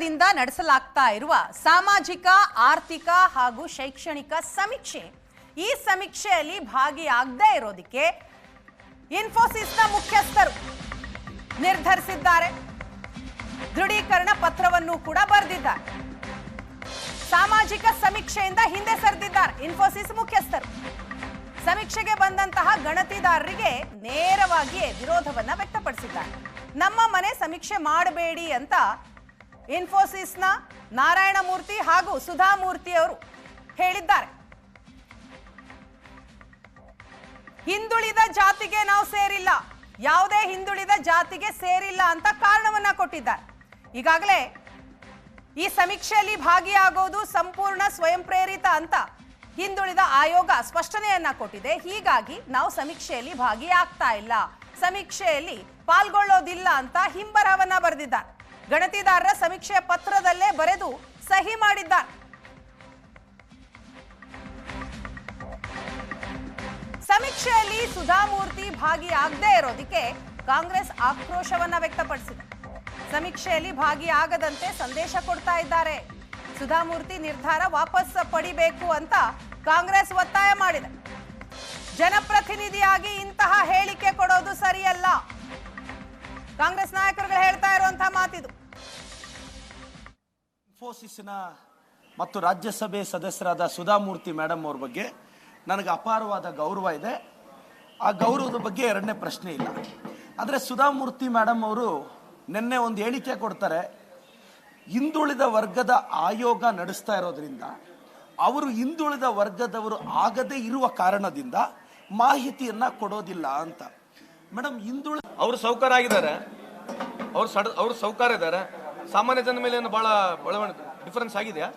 ಆಯೋಗದಿಂದ ನಡೆಸಲಾಗ್ತಾ ಇರುವ ಸಾಮಾಜಿಕ, ಆರ್ಥಿಕ ಹಾಗೂ ಶೈಕ್ಷಣಿಕ ಸಮೀಕ್ಷೆ. ಈ ಸಮೀಕ್ಷೆಯಲ್ಲಿ ಭಾಗಿಯಾಗದೇ ಇರೋದಕ್ಕೆ ಇನ್ಫೋಸಿಸ್ನ ಮುಖ್ಯಸ್ಥರು ನಿರ್ಧರಿಸಿದ್ದಾರೆ. ದೃಢೀಕರಣ ಪತ್ರವನ್ನು ಕೂಡ ಬರೆದಿದ್ದಾರೆ. ಸಾಮಾಜಿಕ ಸಮೀಕ್ಷೆಯಿಂದ ಹಿಂದೆ ಸರಿದಿದ್ದಾರೆ ಇನ್ಫೋಸಿಸ್ ಮುಖ್ಯಸ್ಥರು. ಸಮೀಕ್ಷೆಗೆ ಬಂದಂತಹ ಗಣತಿದಾರರಿಗೆ ನೇರವಾಗಿಯೇ ವಿರೋಧವನ್ನ ವ್ಯಕ್ತಪಡಿಸಿದ್ದಾರೆ. ನಮ್ಮ ಮನೆ ಸಮೀಕ್ಷೆ ಮಾಡಬೇಡಿ ಅಂತ ಇನ್ಫೋಸಿಸ್ನ ನಾರಾಯಣಮೂರ್ತಿ ಹಾಗೂ ಸುಧಾಮೂರ್ತಿ ಅವರು ಹೇಳಿದ್ದಾರೆ. ಹಿಂದುಳಿದ ಜಾತಿಗೆ ನಾವು ಸೇರಿಲ್ಲ. ಯಾವುದೇ ಹಿಂದುಳಿದ ಜಾತಿಗೆ ಸೇರಿಲ್ಲ ಅಂತ ಕಾರಣವನ್ನ ಕೊಟ್ಟಿದ್ದಾರೆ. ಈಗಾಗಲೇ ಈ ಸಮೀಕ್ಷೆಯಲ್ಲಿ ಭಾಗಿಯಾಗೋದು ಸಂಪೂರ್ಣ ಸ್ವಯಂ ಪ್ರೇರಿತ ಅಂತ ಹಿಂದುಳಿದ ಆಯೋಗ ಸ್ಪಷ್ಟನೆಯನ್ನ ಕೊಟ್ಟಿದೆ. ಹೀಗಾಗಿ ನಾವು ಸಮೀಕ್ಷೆಯಲ್ಲಿ ಭಾಗಿಯಾಗ್ತಾ ಇಲ್ಲ. ಸಮೀಕ್ಷೆಯಲ್ಲಿ ಪಾಲ್ಗೊಳ್ಳೋದಿಲ್ಲ ಅಂತ ಹಿಂಬರವನ್ನ ಬರೆದಿದ್ದಾರೆ. ಗಣತಿದಾರರ ಸಮೀಕ್ಷೆಯ ಪತ್ರದಲ್ಲೇ ಬರೆದು ಸಹಿ ಮಾಡಿದ್ದಾರೆ ಸಮೀಕ್ಷೆಯಲ್ಲಿ ಸುಧಾಮೂರ್ತಿ ಭಾಗಿಯಾಗದೇ ಇರೋದಕ್ಕೆ ಕಾಂಗ್ರೆಸ್ ಆಕ್ರೋಶವನ್ನ ವ್ಯಕ್ತಪಡಿಸಿದೆ. ಸಮೀಕ್ಷೆಯಲ್ಲಿ ಭಾಗಿಯಾಗದಂತೆ ಸಂದೇಶ ಕೊಡ್ತಾ ಇದ್ದಾರೆ. ಸುಧಾಮೂರ್ತಿ ನಿರ್ಧಾರ ವಾಪಸ್ ಪಡಿಬೇಕು ಅಂತ ಕಾಂಗ್ರೆಸ್ ಒತ್ತಾಯ ಮಾಡಿದೆ. ಜನಪ್ರತಿನಿಧಿಯಾಗಿ ಇಂತಹ ಹೇಳಿಕೆ ಕೊಡೋದು ಸರಿಯಲ್ಲ. ಕಾಂಗ್ರೆಸ್ ನಾಯಕರುಗಳು ಹೇಳ್ತಾ ಇರುವಂತಹ ಮಾತಿದು. ಇನ್ಫೋಸಿಸ್ನ ಮತ್ತು ರಾಜ್ಯಸಭೆ ಸದಸ್ಯರಾದ ಸುಧಾಮೂರ್ತಿ ಮೇಡಮ್ ಅವ್ರ ಬಗ್ಗೆ ನನಗೆ ಅಪಾರವಾದ ಗೌರವ ಇದೆ. ಆ ಗೌರವದ ಬಗ್ಗೆ ಎರಡನೇ ಪ್ರಶ್ನೆ ಇಲ್ಲ. ಆದರೆ ಸುಧಾಮೂರ್ತಿ ಮೇಡಮ್ ಅವರು ನಿನ್ನೆ ಒಂದು ಹೇಳಿಕೆ ಕೊಡ್ತಾರೆ. ಹಿಂದುಳಿದ ವರ್ಗದ ಆಯೋಗ ನಡೆಸ್ತಾ ಇರೋದ್ರಿಂದ, ಅವರು ಹಿಂದುಳಿದ ವರ್ಗದವರು ಆಗದೇ ಇರುವ ಕಾರಣದಿಂದ ಮಾಹಿತಿಯನ್ನ ಕೊಡೋದಿಲ್ಲ ಅಂತ. ಮೇಡಮ್ ಹಿಂದುಳಿದ ಅವರು ಸೌಕರ್ಯ ಆಗಿದ್ದಾರೆ. ಅವ್ರು ಸಡ ಅವ್ರು ಸೌಕರ್ಯ ಇದ್ದಾರೆ. ಸಾಮಾನ್ಯ ಜನ ಮೇಲೆ ಏನು ಭಾಳ ಬೆಳವಣಿಗೆ ಡಿಫರೆನ್ಸ್ ಆಗಿದೆಯಾ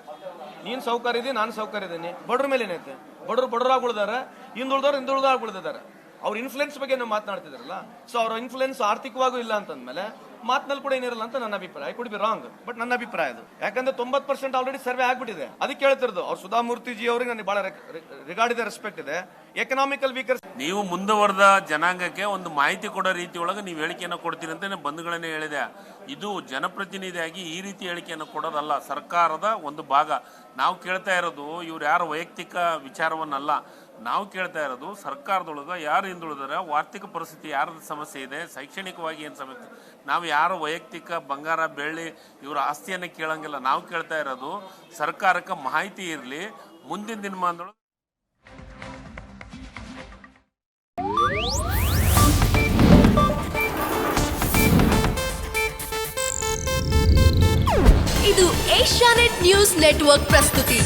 ನೀನು ಸೌಕರ್ಯ ಇದೀನಿ ನಾನು ಸೌಕರ್ಯ ಇದ್ದೀನಿ ಬಡ್ರ ಮೇಲೆ ಏನೈತೆ? ಬಡವರು ಬಡವರಾಗಿ ಉಳಿದಾರೆ ಹಿಂದುಳಿದವ್ರು ಹಿಂದುಳಿದಾಗ ಉಳಿದಿದ್ದಾರೆ ಅವ್ರ ಇನ್ಫ್ಲುಯೆನ್ಸ್ ಬಗ್ಗೆ ನೀವು ಮಾತನಾಡ್ತಿದಾರಲ್ಲ? ಸೊ ಅವ್ರ ಇನ್ಫ್ಲುಯೆನ್ಸ್ ಆರ್ಥಿಕವಾಗೂ ಇಲ್ಲ ಅಂತಂದ್ಮೇಲೆ ಮಾತಿನಲ್ಲಿ ಕೂಡ ಏನಿರಲ್ಲ ಅಂತ ನನ್ನ ಅಭಿಪ್ರಾಯ. ಕುಡ್ ಬಿ ರಾಂಗ್ ಬಟ್ ನನ್ನ ಅಭಿಪ್ರಾಯ ಅದು. ಯಾಕಂದ್ರೆ ತೊಂಬತ್ ಪರ್ಸೆಂಟ್ ಆಲ್ರೆಡಿ ಸರ್ವೆ ಆಗ್ಬಿಟ್ಟಿದೆ. ಅದಕ್ಕೆ ಹೇಳ್ತಿರೋದು, ಅವ್ರು ಸುಧಾಮೂರ್ತಿ ಜಿ ಅವ್ರಿಗೆ ನನಗೆ ಬಹಳ ರಿಗಾರ್ಡ್ ಇದೆ ರೆಸ್ಪೆಕ್ಟ್ ಇದೆ. ಎಕನಾಮಿಕಲ್ ವೀಕರ್ ನೀವು ಮುಂದುವರೆದ ಜನಾಂಗಕ್ಕೆ ಒಂದು ಮಾಹಿತಿ ಕೊಡೋ ರೀತಿ ಒಳಗೆ ನೀವು ಹೇಳಿಕೆಯನ್ನು ಕೊಡ್ತೀರಿ ಅಂತ ಬಂಧುಗಳನ್ನೇ ಹೇಳಿದೆ. ಇದು ಜನಪ್ರತಿನಿಧಿಯಾಗಿ ಈ ರೀತಿ ಹೇಳಿಕೆಯನ್ನು ಕೊಡೋದಲ್ಲ, ಸರ್ಕಾರದ ಒಂದು ಭಾಗ. ನಾವು ಕೇಳ್ತಾ ಇರೋದು, ಇವ್ರು ಯಾರು ವೈಯಕ್ತಿಕ ವಿಚಾರವನ್ನಲ್ಲ. ನಾವು ಕೇಳ್ತಾ ಇರೋದು, ಸರ್ಕಾರದೊಳಗೆ ಯಾರು ಹಿಂದುಳಿದಾರೆ, ಆರ್ಥಿಕ ಪರಿಸ್ಥಿತಿ ಯಾರದ ಸಮಸ್ಯೆ ಇದೆ, ಶೈಕ್ಷಣಿಕವಾಗಿ ಏನು ಸಮಸ್ಯೆ ನಾವು ಯಾರು ವೈಯಕ್ತಿಕ ಬಂಗಾರ, ಬೆಳ್ಳಿ, ಇವರ ಆಸ್ತಿಯನ್ನು ಕೇಳಂಗಿಲ್ಲ. ನಾವು ಕೇಳ್ತಾ ಇರೋದು, ಸರ್ಕಾರಕ್ಕೆ ಮಾಹಿತಿ ಇರಲಿ, ಮುಂದಿನ ದಿನಮಾನದೊಳಗೆ ಇದು ಏಷ್ಯಾನೆಟ್ ನ್ಯೂಸ್ ನೆಟ್ವರ್ಕ್ ಪ್ರಸ್ತುತಿ.